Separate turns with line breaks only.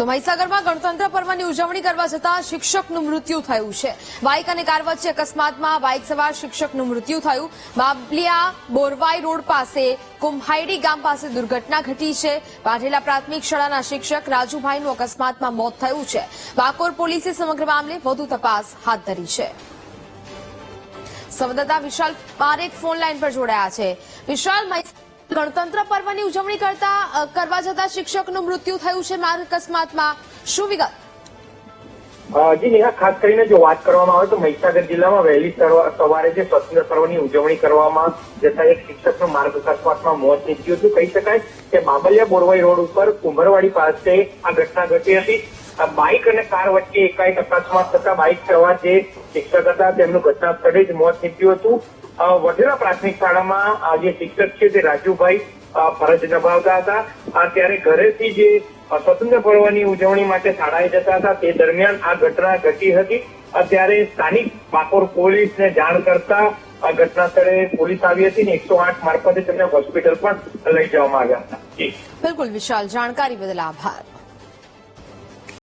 તો મહીસાગરમાં ગણતંત્ર પર્વની ઉજવણી કરવા જતાં શિક્ષકનું મૃત્યુ થયું છે. બાઇક અને કાર વચ્ચે અકસ્માતમાં બાઇક સવાર શિક્ષકનું મૃત્યુ થયું. બાબલિયા બોરવાઈ રોડ પાસે કુંભાઈડી ગામ પાસે દુર્ઘટના ઘટી છે. વાઘેલા પ્રાથમિક શાળાના શિક્ષક રાજુભાઈનું અકસ્માતમાં મોત થયું છે. બાકોર પોલીસે સમગ્ર મામલે વધુ તપાસ હાથ ધરી છે. સંવાદદાતા વિશાલ પારેખ ફોન લાઈન પર જોડાયા છે. વિશાલ, મહી- ગણતંત્ર પર્વની ઉજવણી કરતા કરવા જતા શિક્ષકનું મૃત્યુ થયું છે માર્ગ અકસ્માતમાં. શું વિગત?
જી નેહા, ખાસ કરીને જો વાત કરવામાં આવે તો મહીસાગર જિલ્લામાં વહેલી સવારે જે સ્વતંત્ર પર્વની ઉજવણી કરવામાં જતા એક શિક્ષકનું માર્ગ અકસ્માતમાં મોત નીપજ્યું હતું. કહી શકાય કે બાબલિયા બોરવાઈ રોડ ઉપર કુંભરવાડી પાસે આ ઘટના ઘટી હતી. બાઇક અને કાર વચ્ચે એકાએક અકસ્માત થતા બાઇક સવાર જે શિક્ષક હતા, તેમનું ઘટના સ્થળે જ મોત નીપજ્યું હતું. વઢેરા પ્રાથમિક શાળામાં જે શિક્ષક છે તે રાજુભાઈ ફરજ નિભાવતા હતા. ત્યારે ઘરેથી જે સ્વતંત્ર પર્વની ઉજવણી માટે શાળાએ જતા હતા, તે દરમિયાન આ ઘટના ઘટી હતી. અત્યારે સ્થાનિક બાકોર પોલીસને જાણ કરતા આ ઘટના સ્થળે પોલીસ આવી હતી ને એકસો આઠ મારફતે તેમને હોસ્પિટલ પણ લઈ જવામાં આવ્યા હતા.
બિલકુલ વિશાલ, જાણકારી બદલ આભાર.